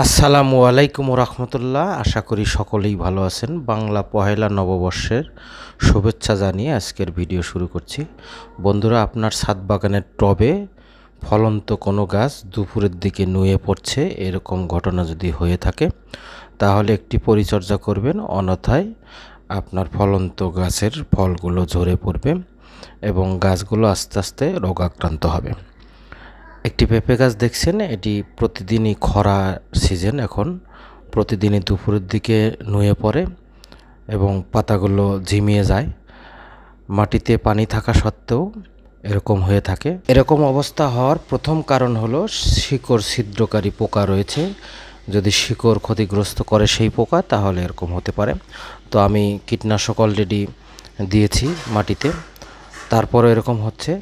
আসসালামু আলাইকুম রহমতুল্লাহ আশা করি সকলেই ভালো আছেন। বাংলা পহেলা নববর্ষের শুভেচ্ছা জানিয়ে আজকের ভিডিও শুরু করছি। বন্ধুরা, আপনার ছাদ বাগানের টবে ফলন্ত কোনো গাছ দুপুরের দিকে নুয়ে পড়ছে, এরকম ঘটনা যদি হয়ে থাকে, তাহলে একটি পরিচর্যা করবেন। অন্যথায় আপনার ফলন্ত গাছের ফলগুলো ঝরে পড়বে এবং গাছগুলো আস্তে আস্তে রোগাক্রান্ত হবে। একটি পেঁপে গাছ দেখছেন, এটি প্রতিদিনই খরা সিজন এখন। প্রতিদিনই দুপুরের দিকে নুয়ে পড়ে এবং পাতাগুলো ঝিমিয়ে যায়। মাটিতে পানি থাকা সত্ত্বেও এরকম হয়ে থাকে। এরকম অবস্থা হওয়ার প্রথম কারণ হলো শিকড় ছিদ্রকারী পোকা রয়েছে। যদি শিকড় ক্ষতিগ্রস্ত করে সেই পোকা, তাহলে এরকম হতে পারে। তো আমি কীটনাশক অলরেডি দিয়েছি মাটিতে। তারপরও এরকম হচ্ছে।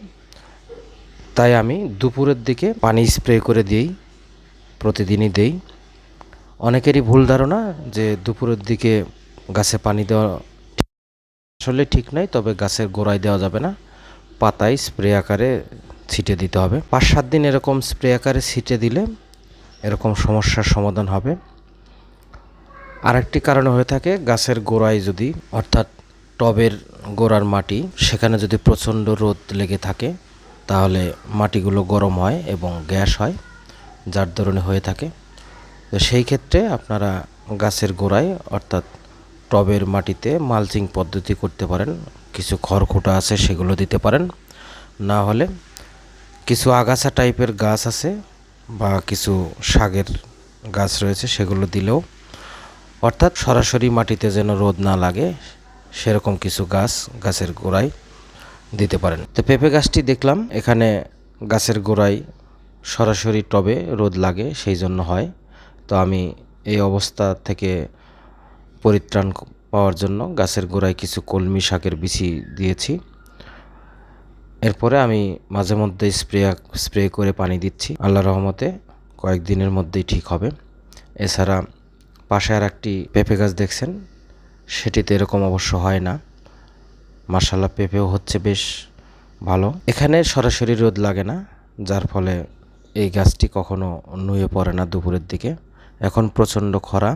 তাই আমি দুপুরের দিকে পানি স্প্রে করে দিই, প্রতিদিনই দেই। অনেকেরই ভুল ধারণা যে দুপুরের দিকে গাছে পানি দেওয়া আসলে ঠিক নাই তবে গাছের গোড়ায় দেওয়া যাবে না। পাতায় স্প্রে আকারে ছিটে দিতে হবে। পাঁচ সাত দিন এরকম স্প্রে আকারে ছিটে দিলে এরকম সমস্যার সমাধান হবে। আরেকটি কারণ হয়ে থাকে, গাছের গোড়ায় যদি, অর্থাৎ টবের গোড়ার মাটি, সেখানে যদি প্রচণ্ড রোদ লেগে থাকে তাহলে মাটিগুলো গরম হয় এবং গ্যাস হয়, যার ধরনে হয়ে থাকে। তো সেই ক্ষেত্রে আপনারা গাছের গোড়ায়, অর্থাৎ টবের মাটিতে মালচিং পদ্ধতি করতে পারেন। কিছু খড়খুঁটা আছে, সেগুলো দিতে পারেন। না হলে কিছু আগাছা টাইপের গাছ আছে বা কিছু শাকের গাছ রয়েছে, সেগুলো দিলেও, অর্থাৎ সরাসরি মাটিতে যেন রোদ না লাগে, সেরকম কিছু গাছ গাছের গোড়ায় দিতে পারেন। তো পেঁপে গাছটি দেখলাম, এখানে গাছের গোড়ায় সরাসরি টবে রোদ লাগে, সেই জন্য হয়। তো আমি এই অবস্থা থেকে পরিত্রাণ পাওয়ার জন্য গাছের গোড়ায় কিছু কলমি শাকের বিচি দিয়েছি। এরপরে আমি মাঝে মধ্যে স্প্রে স্প্রে করে পানি দিচ্ছি। আল্লাহ রহমতে কয়েকদিনের মধ্যেই ঠিক হবে। এছাড়া পাশে আর একটি পেঁপে গাছ দেখছেন, সেটিতে এরকম অবশ্য হয় না। মার্শাল্লাহ পেঁপেও হচ্ছে বেশ ভালো। এখানে সরাসরি রোদ লাগে না, যার ফলে এই গাছটি কখনো নুয়ে পড়ে না দুপুরের দিকে। এখন প্রচণ্ড খরা,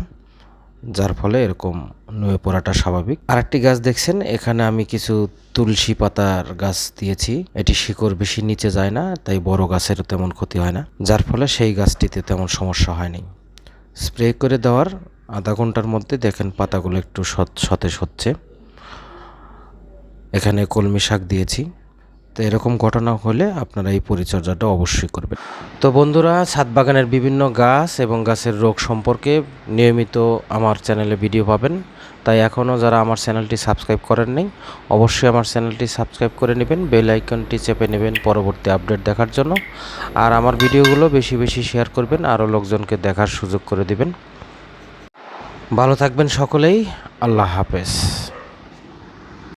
যার ফলে এরকম নুয়ে পড়াটা স্বাভাবিক। আরেকটি গাছ দেখছেন, এখানে আমি কিছু তুলসী পাতার গাছ দিয়েছি। এটি শিকড় বেশি নিচে যায় না, তাই বড় গাছের তেমন ক্ষতি হয় না, যার ফলে সেই গাছটিতে তেমন সমস্যা হয়নি। স্প্রে করে দেওয়ার আধা ঘণ্টার মধ্যে দেখেন পাতাগুলো একটু সতেজ হচ্ছে। এখানে কলমি শাক দিয়েছি। তো এরকম ঘটনা হলে আপনারা এই পরিচর্যাটা অবশ্যই করবেন। তো বন্ধুরা ছাদ বাগানের বিভিন্ন গাছ এবং গাছের রোগ সম্পর্কে নিয়মিত আমার চ্যানেলে ভিডিও পাবেন। তাই এখনও যারা আমার চ্যানেলটি সাবস্ক্রাইব করেন নাই, অবশ্যই আমার চ্যানেলটি সাবস্ক্রাইব করে নেবেন, বেল আইকনটি চেপে নেবেন পরবর্তী আপডেট দেখার জন্য। আর আমার ভিডিওগুলো বেশি বেশি শেয়ার করবেন, আরও লোকজনকে দেখার সুযোগ করে দিবেন। ভালো থাকবেন সকলেই, আল্লাহ হাফেজ।